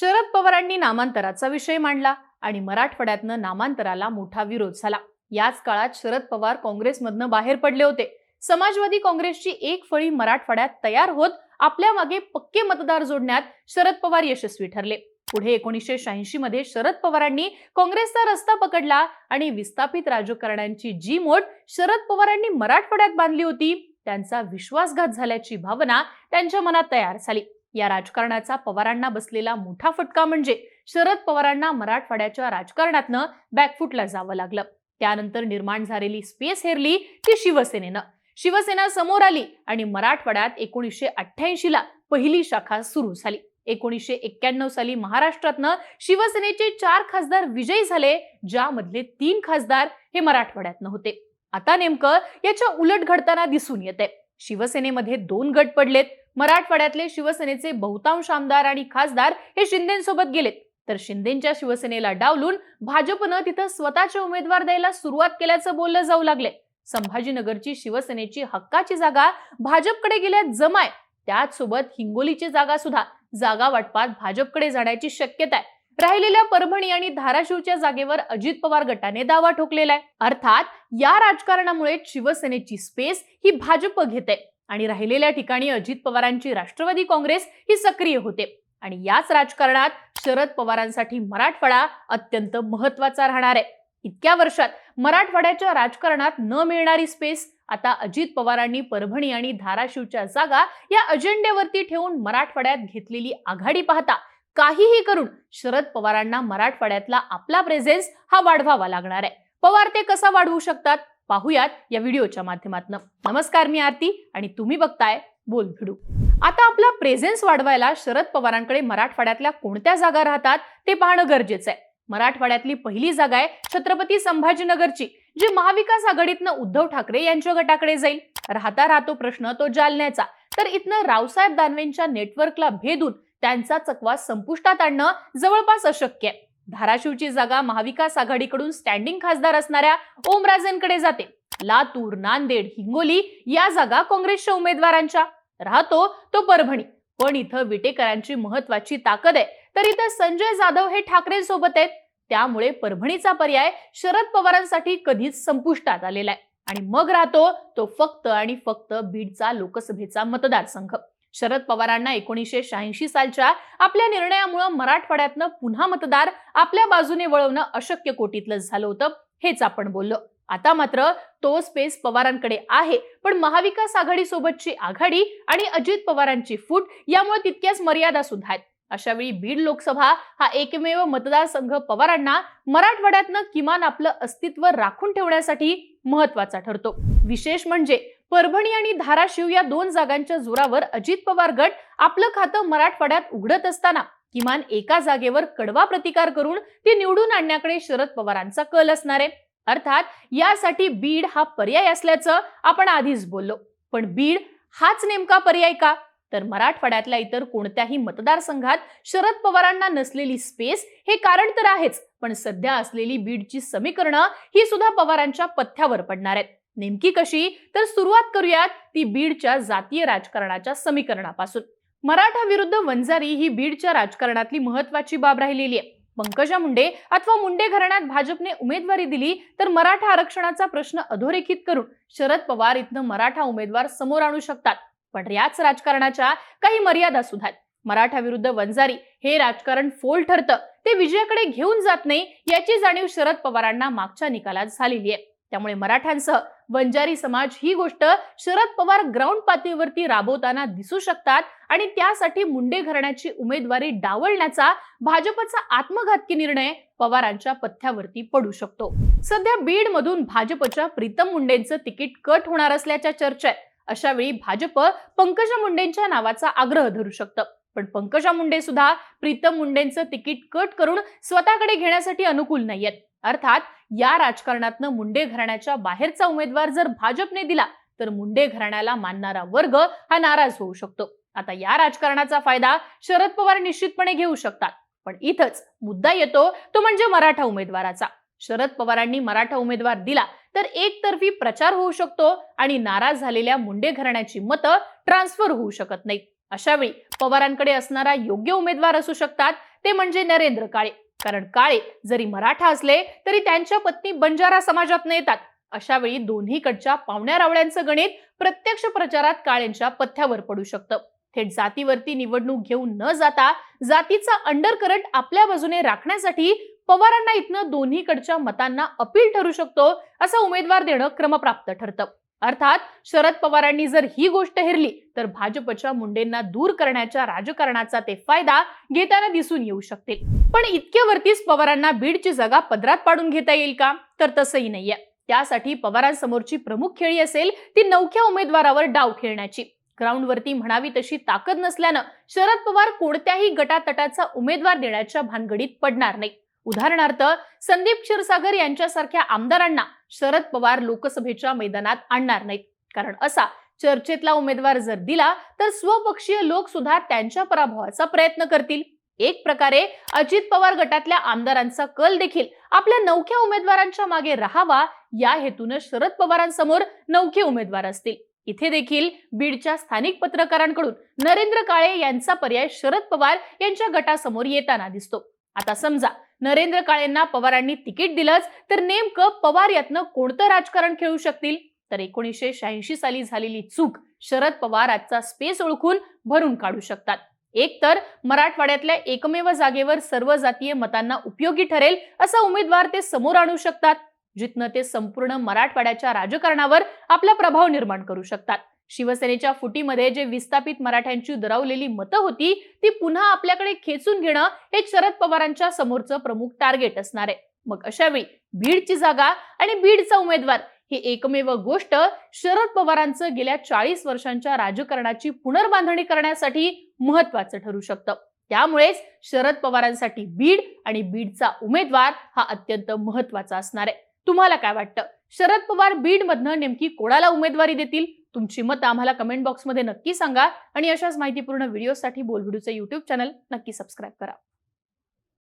शरद पवारांनी नामांतराचा विषय मांडला आणि मराठवाड्यातनं नामांतराला मोठा विरोध झाला. याच काळात शरद पवार काँग्रेसमधनं बाहेर पडले होते. समाजवादी काँग्रेसची एक फळी मराठवाड्यात तयार होत आपल्या मागे पक्के मतदार जोडण्यात शरद पवार यशस्वी ठरले. पुढे एकोणीसशे शहाऐंशी मध्ये शरद पवारांनी काँग्रेसचा रस्ता पकडला आणि विस्थापित राजकारण्यांची जी मोठ शरद पवारांनी मराठवाड्यात बांधली होती त्यांचा विश्वासघात झाल्याची भावना त्यांच्या मनात तयार झाली. या राजकारणाचा पवारांना बसलेला मोठा फटका म्हणजे शरद पवारांना मराठवाड्याच्या राजकारणातनं बॅकफुटला जावं लागलं. त्यानंतर निर्माण झालेली स्पेस हेरली ती शिवसेनेनं. शिवसेना समोर आली आणि मराठवाड्यात एकोणीसशे अठ्ठ्याऐंशी ला पहिली शाखा सुरू झाली. एकोणीसशे एक्क्याण्णव साली महाराष्ट्रातनं शिवसेनेचे चार खासदार विजयी झाले ज्यामधले तीन खासदार हे मराठवाड्यातनं होते. आता नेमकं याच्या उलट घडताना दिसून येते शिवसेनेमध्ये दोन गट पडलेत. मराठवाड्यातले शिवसेनेचे बहुतांश आमदार आणि खासदार हे शिंदेसोबत गेलेत. तर शिंदेच्या शिवसेनेला डावलून भाजपनं तिथं स्वतःचे उमेदवार द्यायला सुरुवात केल्याचं बोललं जाऊ लागले संभाजीनगरची शिवसेनेची हक्काची जागा भाजपकडे गेल्यात जमाय. त्याचसोबत हिंगोलीची जागा सुद्धा. जागा वाटपात भाजपकडे जाण्याची शक्यता आहे राहिलेल्या परभणी आणि धाराशिवच्या जागेवर अजित पवार गटाने दावा ठोकलेला आहे. अर्थात या राजकारणामुळे शिवसेनेची स्पेस ही भाजप घेते आणि राहिलेल्या ठिकाणी अजित पवारांची राष्ट्रवादी काँग्रेस ही सक्रिय होते. आणि याच राजकारणात शरद पवारांसाठी मराठवाडा अत्यंत महत्त्वाचा राहणार आहे. इतक्या वर्षात मराठवाड्याच्या राजकारणात न मिळणारी स्पेस आता अजित पवारांनी परभणी आणि धाराशिवच्या जागा या अजेंड्यावरती ठेवून मराठवाड्यात घेतलेली आघाडी पाहता काहीही करून शरद पवारांना मराठवाड्यातला आपला प्रेझेन्स हा वाढवावा लागणार आहे. पवार ते कसा वाढवू शकतात? पाहूयात या व्हिडिओच्या माध्यमातून. नमस्कार मी आरती आणि तुम्ही बघताय बोल भिडू. आता आपला प्रेझेन्स वाढवायला शरद पवारांकडे मराठवाड्यातल्या कोणत्या जागा राहतात ते पाहणं गरजेचं आहे. मराठवाड्यातली पहिली जागा आहे छत्रपती संभाजीनगरची जी महाविकास आघाडीतनं उद्धव ठाकरे यांच्या गटाकडे जाईल. राहता राहतो प्रश्न तो जालन्याचा. तर इथनं रावसाहेब दानवेंच्या नेटवर्कला भेदून त्यांचा चकवा संपुष्टात आणणं जवळपास अशक्य. आहे धाराशिवची जागा महाविकास आघाडीकडून स्टँडिंग खासदार असणाऱ्या ओमराजेंकडे जाते. लातूर नांदेड हिंगोली या जागा काँग्रेसच्या उमेदवारांच्या. राहतो तो परभणी. पण इथं विटेकरांची महत्वाची ताकद आहे. तर इथं संजय जाधव हे ठाकरे सोबत आहेत. त्यामुळे परभणीचा पर्याय शरद पवारांसाठी कधीच संपुष्टात आलेला आहे. आणि मग राहतो तो फक्त आणि फक्त बीडचा लोकसभेचा मतदारसंघ. शरद पवारांना एकोणीसशे शहाऐंशी सालच्या आपल्या निर्णयामुळे मराठवाड्यातनं पुन्हा मतदार आपल्या बाजूने वळवणं अशक्य कोटीतलं झालं होतं हेच आपण बोललो. आता मात्र तो स्पेस पवारांकडे आहे पण महाविकास आघाडी सोबतची आघाडी आणि अजित पवारांची फूट यामुळे तितक्याच मर्यादा सुद्धा आहेत अशा वेळी बीड लोकसभा हा एकमेव मतदारसंघ पवारांना मराठवाड्यातनं किमान आपलं अस्तित्व राखून ठेवण्यासाठी महत्त्वाचा ठरतो. विशेष म्हणजे परभणी आणि धाराशिव या दोन जागांच्या जोरावर अजित पवार गट आपलं खातं मराठवाड्यात उघडत असताना किमान एका जागेवर कडवा प्रतिकार करून ते निवडून आणण्याकडे शरद पवारांचा कल असणार आहे. अर्थात यासाठी बीड हा पर्याय असल्याचं आपण आधीच बोललो. पण बीड हाच नेमका पर्याय का? तर मराठवाड्यातल्या इतर कोणत्याही मतदारसंघात शरद पवारांना नसलेली स्पेस हे कारण तर आहेच पण सध्या असलेली बीडची समीकरणं ही सुद्धा पवारांच्या पथ्यावर पडणार आहेत. नेमकी कशी? तर सुरुवात करूयात ती बीडच्या जातीय राजकारणाच्या समीकरणापासून. मराठा विरुद्ध वंजारी ही बीडच्या राजकारणातली महत्वाची बाब राहिलेली आहे. पंकजा मुंडे अथवा मुंडे घराण्यात भाजपने उमेदवारी दिली तर मराठा आरक्षणाचा प्रश्न अधोरेखित करून शरद पवार इथनं मराठा उमेदवार समोर आणू शकतात. पण याच राजकारणाच्या काही मर्यादा सुद्धा आहेत मराठा विरुद्ध वंजारी हे राजकारण फोल ठरतं. ते विजयाकडे घेऊन जात नाही याची जाणीव शरद पवारांना मागच्या निकालात झालेली आहे. त्यामुळे मराठ्यांसह वंजारी समाज ही गोष्ट शरद पवार ग्राउंड पातळीवरती राबवताना दिसू शकतात आणि त्यासाठी मुंडे घराण्याची उमेदवारी डावलण्याचा भाजपचा आत्मघातकी निर्णय पवारांच्या पथ्यावरती पडू शकतो. सध्या बीड मधून भाजपच्या प्रीतम मुंडेंचं तिकीट कट होणार असल्याच्या चर्चा आहे अशा वेळी भाजप पंकजा मुंडेंच्या नावाचा आग्रह धरू शकतं. पण पंकजा मुंडे सुद्धा प्रीतम मुंडेंचं तिकीट कट करून स्वतःकडे घेण्यासाठी अनुकूल नाहीयेत. अर्थात या राजकारणातनं मुंडे घराण्याच्या बाहेरचा उमेदवार जर भाजपने दिला तर मुंडे घराण्याला मानणारा वर्ग हा नाराज होऊ शकतो. आता या राजकारणाचा फायदा शरद पवार निश्चितपणे घेऊ शकतात. पण इथंच मुद्दा येतो तो म्हणजे मराठा उमेदवाराचा. शरद पवारांनी मराठा उमेदवार दिला तर एकतर्फी प्रचार होऊ शकतो आणि नाराज झालेल्या मुंडे घराण्याची मतं ट्रान्सफर होऊ शकत नाहीत. अशावेळी पवारांकडे असणारा योग्य उमेदवार असू शकतात ते म्हणजे नरेंद्र काळे. कारण काळे जरी मराठा असले तरी त्यांच्या पत्नी बंजारा समाजात येतात. अशा वेळी दोन्हीकडच्या पाहुण्या रावळ्यांचं गणित प्रत्यक्ष प्रचारात काळेंच्या पथ्यावर पडू शकतं. थेट जातीवरती निवडणूक घेऊन न जाता जातीचा अंडर करंट आपल्या बाजूने राखण्यासाठी पवारांना इथनं दोन्हीकडच्या मतांना अपील ठरू शकतो असा उमेदवार देणं क्रमप्राप्त ठरतं. अर्थात शरद पवारांनी जर ही गोष्ट हेरली तर भाजपच्या मुंडेंना दूर करण्याच्या राजकारणाचा ते फायदा घेताना दिसून येऊ शकतील. पण इतक्यावरतीच पवारांना बीडची जागा पदरात पाडून घेता येईल का? तर तसंही नाहीये. त्यासाठी पवारांसमोरची प्रमुख खेळी असेल ती नवख्या उमेदवारावर डाव खेळण्याची. ग्राउंडवरती म्हणावी तशी ताकद नसल्यानं शरद पवार कोणत्याही गटातटाचा उमेदवार देण्याच्या भानगडीत पडणार नाही. उदाहरणार्थ संदीप क्षीरसागर यांच्यासारख्या आमदारांना शरद पवार लोकसभेच्या मैदानात आणणार नाहीत. कारण असा चर्चेतला उमेदवार जर दिला तर स्वपक्षीय लोक सुद्धा त्यांच्या पराभवाचा प्रयत्न करतील. एक प्रकारे अजित पवार गटातल्या आमदारांचा कल देखील आपल्या नवख्या उमेदवारांच्या मागे राहावा या हेतून शरद पवारांसमोर नवखे उमेदवार असतील. इथे देखील बीडच्या स्थानिक पत्रकारांकडून नरेंद्र काळे यांचा पर्याय शरद पवार यांच्या गटासमोर येताना दिसतो. आता समजा नरेंद्र काळेंना पवारांनी तिकीट दिलंच तर नेमकं पवार यातनं कोणतं राजकारण खेळू शकतील? तर एकोणीसशे शहाऐंशी साली झालेली चूक शरद पवार आजचा स्पेस ओळखून भरून काढू शकतात. एक तर मराठवाड्यातल्या एकमेव जागेवर सर्व जातीय मतांना उपयोगी ठरेल असा उमेदवार ते समोर आणू शकतात जिथनं ते संपूर्ण मराठवाड्याच्या राजकारणावर आपला प्रभाव निर्माण करू शकतात. शिवसेनेच्या फुटीमध्ये जे विस्थापित मराठ्यांची दरावलेली मतं होती ती पुन्हा आपल्याकडे खेचून घेणं हे शरद पवारांच्या समोरचं प्रमुख टार्गेट असणार आहे. मग अशा वेळी बीडची जागा आणि बीडचा उमेदवार ही एकमेव गोष्ट शरद पवारांचं गेल्या चाळीस वर्षांच्या राजकारणाची पुनर्बांधणी करण्यासाठी महत्वाचं ठरू शकतं. त्यामुळेच शरद पवारांसाठी बीड आणि बीडचा उमेदवार हा अत्यंत महत्त्वाचा असणार आहे. तुम्हाला काय वाटतं? शरद पवार बीड मधनं नेमकी कोणाला उमेदवारी देतील? तुमची मतं आम्हाला कमेंट बॉक्समध्ये नक्की सांगा आणि अशाच माहितीपूर्ण व्हिडिओसाठी बोलविडूचे युट्यूब चॅनल नक्की सबस्क्राईब करा.